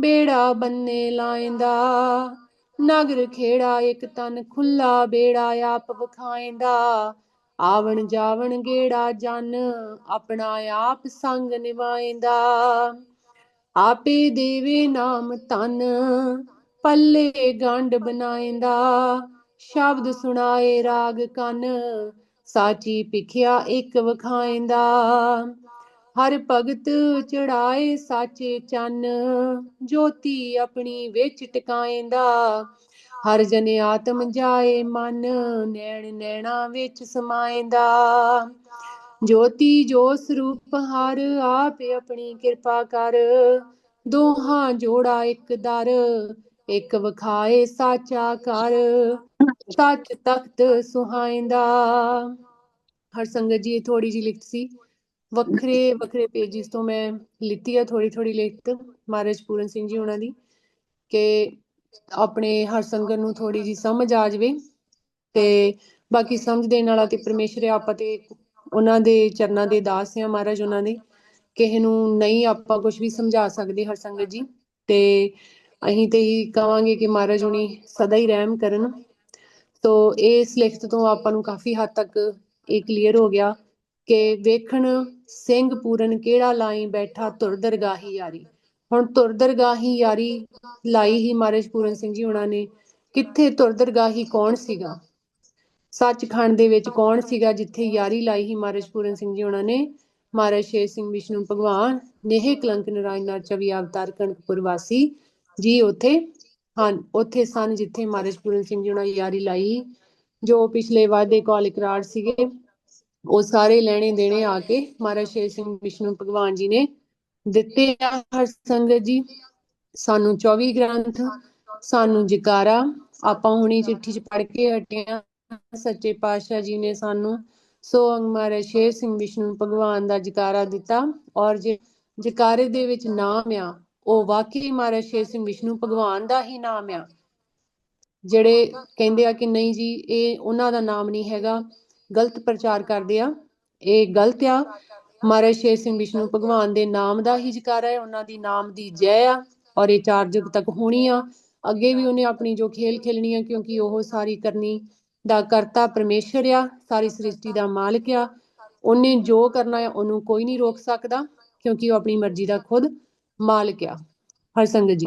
ਬੇੜਾ ਬੰਨੇ ਲਾਇਂਦਾ। ਨਗਰ ਖੇੜਾ ਇਕ ਤਨ ਖੁੱਲਾ, ਬੇੜਾ ਆਪ ਵਿਖਾਇਂਦਾ। ਆਵਣ ਜਾਵਣ ਗੇੜਾ ਜਨ, ਆਪਣਾ ਆਪ ਸੰਗ ਨਿਵਾਇਂਦਾ। ਆਪੇ ਦੇਵੇ ਨਾਮ ਤਨ ਪੱਲੇ ਗੰਢ ਬਣਾਇਂਦਾ ਸ਼ਬਦ ਸੁਣਾਏ ਰਾਗ ਕੰਨ, ਸਾਚੀ ਪਿਖਿਆ ਇੱਕ ਵਖਾਇਂਦਾ। ਹਰ ਭਗਤ ਚੜਾਏ ਸਾਚੇ ਚੰਨ, ਜੋਤੀ ਆਪਣੀ ਵਿੱਚ ਟਿਕਾਇਂਦਾ ਹਰ ਜਨ ਆਤਮ ਜਾਏ ਮਨ, ਨੈਣ ਨੈਣਾ ਵਿੱਚ ਸਮਾਇਂਦਾ ਜੋਤੀ ਜੋ ਸਰੂਪ ਹਰ ਆਪ ਆਪਣੀ ਕਿਰਪਾ ਕਰ, ਦੋਹਾਂ ਜੋੜਾ ਇੱਕ ਦਰ, ਇੱਕ ਵਖਾਏ ਸਾਚਾ ਕਰ ਸੱਚ ਤਖਤ ਸੁਹਾਇਂਦਾ ਹਰ ਸੰਗਤ ਜੀ ਥੋੜੀ ਜੀ ਲਿਖਤ ਸੀ। ਵੱਖਰੇ ਵੱਖਰੇ ਪੇਜਿਸ ਤੋਂ ਮੈਂ ਲਿੱਤੀ ਆ ਥੋੜੀ ਥੋੜੀ ਲਿਖਤ, ਮਹਾਰਾਜ ਪੂਰਨ ਸਿੰਘ ਜੀ ਉਹਨਾਂ ਦੀ, ਕਿ ਆਪਣੇ ਹਰ ਸੰਗਤ ਨੂੰ ਥੋੜੀ ਜੀ ਸਮਝ ਆ ਜਾਵੇ ਤੇ ਬਾਕੀ ਸਮਝ ਦੇਣ ਵਾਲਾ ਤੇ ਪਰਮੇਸ਼ਰ ਆ ਆਪਾਂ ਤੇ ਉਹਨਾਂ ਦੇ ਚਰਨਾਂ ਦੇ ਦਾਸ ਆ ਮਹਾਰਾਜ ਉਹਨਾਂ ਦੇ, ਕਿਸੇ ਨੂੰ ਨਹੀਂ ਆਪਾਂ ਕੁਝ ਵੀ ਸਮਝਾ ਸਕਦੇ ਹਰ ਸੰਗਤ ਜੀ, ਤੇ ਅਸੀਂ ਤੇ ਹੀ ਕਵਾਂਗੇ ਕਿ ਮਹਾਰਾਜ ਹੁਣੀ ਸਦਾ ਹੀ ਰਹਿਮ ਕਰਨ। ਤੋ ਇਸ ਲਿਖਤ ਤੋਂ ਆਪਾਂ ਨੂੰ ਕਾਫੀ ਹੱਦ ਤੱਕ ਇਹ ਕਲੀਅਰ ਹੋ ਗਿਆ। ਕਿ ਵੇਖਣ, ਸਿੰਘ ਪੂਰਨ ਕਿਹੜਾ ਲਾਈ ਬੈਠਾ ਤੁਰ ਦਰਗਾਹੀ ਯਾਰੀ। ਹੁਣ ਤੁਰ ਦਰਗਾਹੀ ਯਾਰੀ ਲਾਈ ਹੀ ਮਹਾਰਾਜ ਪੂਰਨ ਸਿੰਘ ਜੀ ਉਹਨਾਂ ਨੇ। ਕਿੱਥੇ ਤੁਰ ਦਰਗਾਹੀ ਕੌਣ ਸੀਗਾ? ਸੱਚਖੰਡ ਦੇ ਵਿੱਚ ਕੌਣ ਸੀਗਾ ਜਿੱਥੇ ਯਾਰੀ ਲਾਈ ਹੀ ਮਹਾਰਾਜ ਪੂਰਨ ਸਿੰਘ ਜੀ ਉਹਨਾਂ ਨੇ? ਮਹਾਰਾਜ ਸ਼ੇਰ ਸਿੰਘ ਵਿਸ਼ਨੂੰ ਭਗਵਾਨ, ਨੇਹ ਕਲੰਕ ਨਰਾਇਣ ਨਾਲ ਚਵੀ ਅਵਤਾਰ ਕਣਕਪੁਰ ਵਾਸੀ ਜੀ ਉੱਥੇ ਹਨ। ਉੱਥੇ ਸਨ ਜਿੱਥੇ ਮਹਾਰਾਜ ਪੂਰਨ ਸਿੰਘ ਜੀ ਉਹਨਾਂ ਨੇ ਯਾਰੀ ਲਾਈ। ਜੋ ਪਿਛਲੇ ਵਾਅਦੇ ਕਾਲ ਇਕਰਾਰ ਸੀਗੇ ਉਹ ਸਾਰੇ ਲੈਣੇ ਦੇਣੇ ਆ ਕੇ ਮਹਾਰਾਜ ਸ਼ੇਰ ਸਿੰਘ ਵਿਸ਼ਨੂੰ ਭਗਵਾਨ ਜੀ ਨੇ ਦਿੱਤੇ ਆ ਹਰ ਸੰਗਤ ਜੀ। ਸਾਨੂੰ 24 ਗ੍ਰੰਥ, ਸਾਨੂੰ ਜਕਾਰਾ, ਆਪਾਂ ਹੁਣੀ ਚਿੱਠੀ ਚ ਪੜ ਕੇ ਹਟਿਆ ਸੱਚੇ ਪਾਤਸ਼ਾਹ ਜੀ ਨੇ ਸਾਨੂੰ ਸੋ ਅੰਗ ਮਹਾਰਾਜ ਸ਼ੇਰ ਸਿੰਘ ਵਿਸ਼ਨੂੰ ਭਗਵਾਨ ਦਾ ਜਕਾਰਾ ਦਿੱਤਾ ਔਰ ਜੇ ਜਕਾਰੇ ਦੇ ਵਿੱਚ ਨਾਮ ਆ, ਉਹ ਵਾਕਈ ਮਹਾਰਾਜ ਸ਼ੇਰ ਸਿੰਘ ਵਿਸ਼ਨੂੰ ਭਗਵਾਨ ਦਾ ਹੀ ਨਾਮ ਆ। ਜਿਹੜੇ ਕਹਿੰਦੇ ਆ ਕਿ ਨਹੀਂ ਜੀ, ਇਹ ਉਹਨਾਂ ਦਾ ਨਾਮ ਨਹੀਂ ਹੈਗਾ। ਗਲਤ ਪ੍ਰਚਾਰ ਕਰਦੇ ਆ। ਇਹ ਗਲਤ ਆ। ਮਹਾਰਾਜ ਸ਼ੇਰ ਸਿੰਘ ਵਿਸ਼ਨੂੰ ਭਗਵਾਨ ਦੇ ਨਾਮ ਦਾ ਹੀ ਜਕਾਰਾ ਹੈ। ਉਹਨਾਂ ਦੀ ਨਾਮ ਦੀ ਜੈ ਆ ਔਰ ਇਹ ਚਾਰ ਯੁਗ ਤੱਕ ਹੋਣੀ ਆ। ਅੱਗੇ ਵੀ ਉਹਨੇ ਆਪਣੀ ਜੋ ਖੇਲ ਖੇਲਣੀ ਆ, ਕਿਉਂਕਿ ਉਹ ਸਾਰੀ ਕਰਨੀ ਦਾ ਕਰਤਾ ਪਰਮੇਸ਼ਰ ਆ, ਸਾਰੀ ਸ੍ਰਿਸ਼ਟੀ ਦਾ ਮਾਲਕ ਆ। ਉਹਨੇ ਜੋ ਕਰਨਾ ਹੈ ਉਹਨੂੰ ਕੋਈ ਨਹੀਂ ਰੋਕ ਸਕਦਾ, ਕਿਉਂਕਿ ਉਹ ਆਪਣੀ ਮਰਜ਼ੀ ਦਾ ਖੁਦ ਮਾਲਕ ਆ। ਹਰ ਸੰਗਤ ਜੀ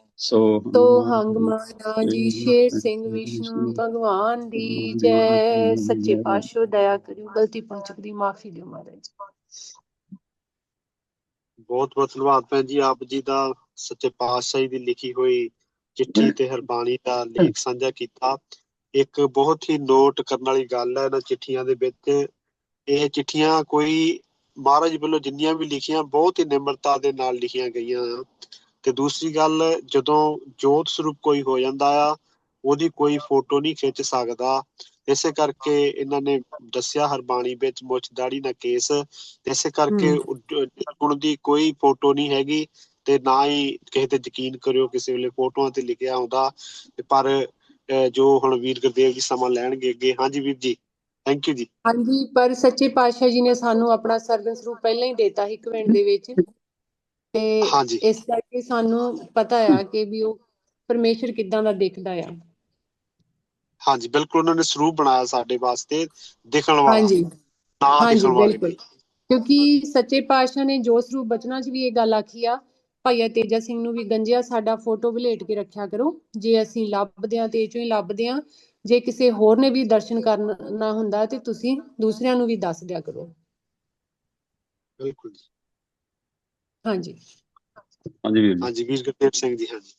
ਸੋ ਤੋ ਹੰਗ ਮਹਾਰਾਜ ਜੀ ਸ਼ੇਰ ਸਿੰਘ ਵਿਸ਼ਨੂੰ ਭਗਵਾਨ ਦੀ ਜੈ ਸੱਚੇ ਪਾਤਸ਼ਾਹ ਦਇਆ ਕਰਿਓ ਗਲਤੀ ਪੁੰਚਕ ਦੀ ਮਾਫੀ ਦਿਓ ਮਹਾਰਾਜ। ਬਹੁਤ ਬਹੁਤ ਧੰਨਵਾਦ ਭੈਣ ਜੀ ਆਪ ਜੀ ਦਾ ਸੱਚੇ ਪਾਤਸ਼ਾਹ ਜੀ ਦੀ ਲਿਖੀ ਹੋਈ ਚਿੱਠੀ ਤੇ ਹਰਬਾਣੀ ਦਾ ਲੇਖ ਸਾਂਝਾ ਕੀਤਾ। ਇੱਕ ਬਹੁਤ ਹੀ ਨੋਟ ਕਰਨ ਵਾਲੀ ਗੱਲ ਹੈ ਇਹਨਾਂ ਚਿੱਠੀਆਂ ਦੇ ਵਿੱਚ। ਇਹ ਚਿੱਠੀਆਂ ਕੋਈ ਮਹਾਰਾਜ ਵੱਲੋਂ ਜਿੰਨੀਆਂ ਵੀ ਲਿਖੀਆਂ ਬਹੁਤ ਹੀ ਨਿਮਰਤਾ ਦੇ ਨਾਲ ਲਿਖੀਆਂ ਗਈਆਂ। ਆ ਤੇ ਦੂਸਰੀ ਗੱਲ ਜਦੋਂ ਜੋਤ ਸਰੂਪ ਕੋਈ ਹੋ ਜਾਂਦਾ ਆ ਉਹਦੀ ਕੋਈ ਫੋਟੋ ਨਹੀਂ ਖਿੱਚ ਸਕਦਾ। ਇਸੇ ਕਰਕੇ ਇਹਨਾਂ ਨੇ ਦੱਸਿਆ ਹਰਬਾਣੀ ਵਿੱਚ ਮੁੱਛ ਦਾੜੀ ਨਾ ਕੇਸ। ਇਸੇ ਕਰਕੇ ਹੁਣ ਦੀ ਕੋਈ ਫੋਟੋ ਨਹੀਂ ਹੈਗੀ ਤੇ ਨਾ ਹੀ ਕਿਸੇ ਤੇ ਯਕੀਨ ਕਰਿਓ ਕਿਸੇ ਵੇਲੇ ਫੋਟੋਆਂ ਤੇ ਲਿਖਿਆ ਆਉਂਦਾ। ਤੇ ਪਰ ਜੋ ਹੁਣ ਵੀਰ ਗੁਰਦੇਵ ਜੀ ਸਮਾਂ ਲੈਣਗੇ ਅੱਗੇ। ਹਾਂਜੀ ਵੀਰ ਜੀ ਥੈਂਕ ਯੂ ਜੀ। ਹਾਂਜੀ ਪਰ ਸੱਚੇ ਪਾਤਸ਼ਾਹ ਜੀ ਨੇ ਸਾਨੂੰ ਆਪਣਾ ਸਰਵਨ ਸਰੂਪ ਪਹਿਲਾਂ ਹੀ ਦੇਤਾ ਸੀ ਕਵਿੰਡ ਦੇ ਵਿੱਚ। ਤੇ ਇਸ ਕਰਕੇ ਸਾਨੂੰ ਪਤਾ ਆ ਕਿ ਵੀ ਉਹ ਪਰਮੇਸ਼ਰ ਕਿਦਾਂ ਦਾ ਦਿਖਦਾ ਆ। ਹਾਂਜੀ ਬਿਲਕੁਲ ਉਹਨਾਂ ਨੇ ਸਰੂਪ ਬਣਾਇਆ ਸਾਡੇ ਵਾਸਤੇ ਦਿਖਣ ਵਾਲਾ। ਹਾਂਜੀ। ਹਾਂਜੀ ਬਿਲਕੁਲ। ਕਿਉਂਕਿ ਸੱਚੇ ਪਾਤਸ਼ਾਹ ਨੇ ਜੋ ਸਰੂਪ ਬਚਨਾਂ 'ਚ ਵੀ ਇਹ ਗੱਲ ਆਖੀ ਆ ਭਾਈਆ ਤੇਜਾ ਸਿੰਘ ਨੂੰ ਵੀ ਗੰਜਿਆ ਸਾਡਾ ਫੋਟੋ ਵਲੇਟ ਕੇ ਰੱਖਿਆ ਕਰੋ। ਜੇ ਅਸੀਂ ਲੱਭਦੇ ਆ ਤੇ ਚੋਂ ਹੀ ਲੱਭਦੇ ਆ ਜੇ ਕਿਸੇ ਹੋਰ ਨੇ ਵੀ ਦਰਸ਼ਨ ਕਰਨਾ ਹੁੰਦਾ ਤੇ ਤੁਸੀਂ ਦੂਸਰਿਆਂ ਨੂੰ ਵੀ ਦੱਸ ਦਿਆ ਕਰੋ। ਬਿਲਕੁਲ ਜੀ। ਹਾਂਜੀ। ਹਾਂਜੀ ਵੀਰ ਜੀ। ਹਾਂਜੀ ਵੀਰ ਗੁਰਦੇਵ ਸਿੰਘ ਜੀ ਹਾਂਜੀ।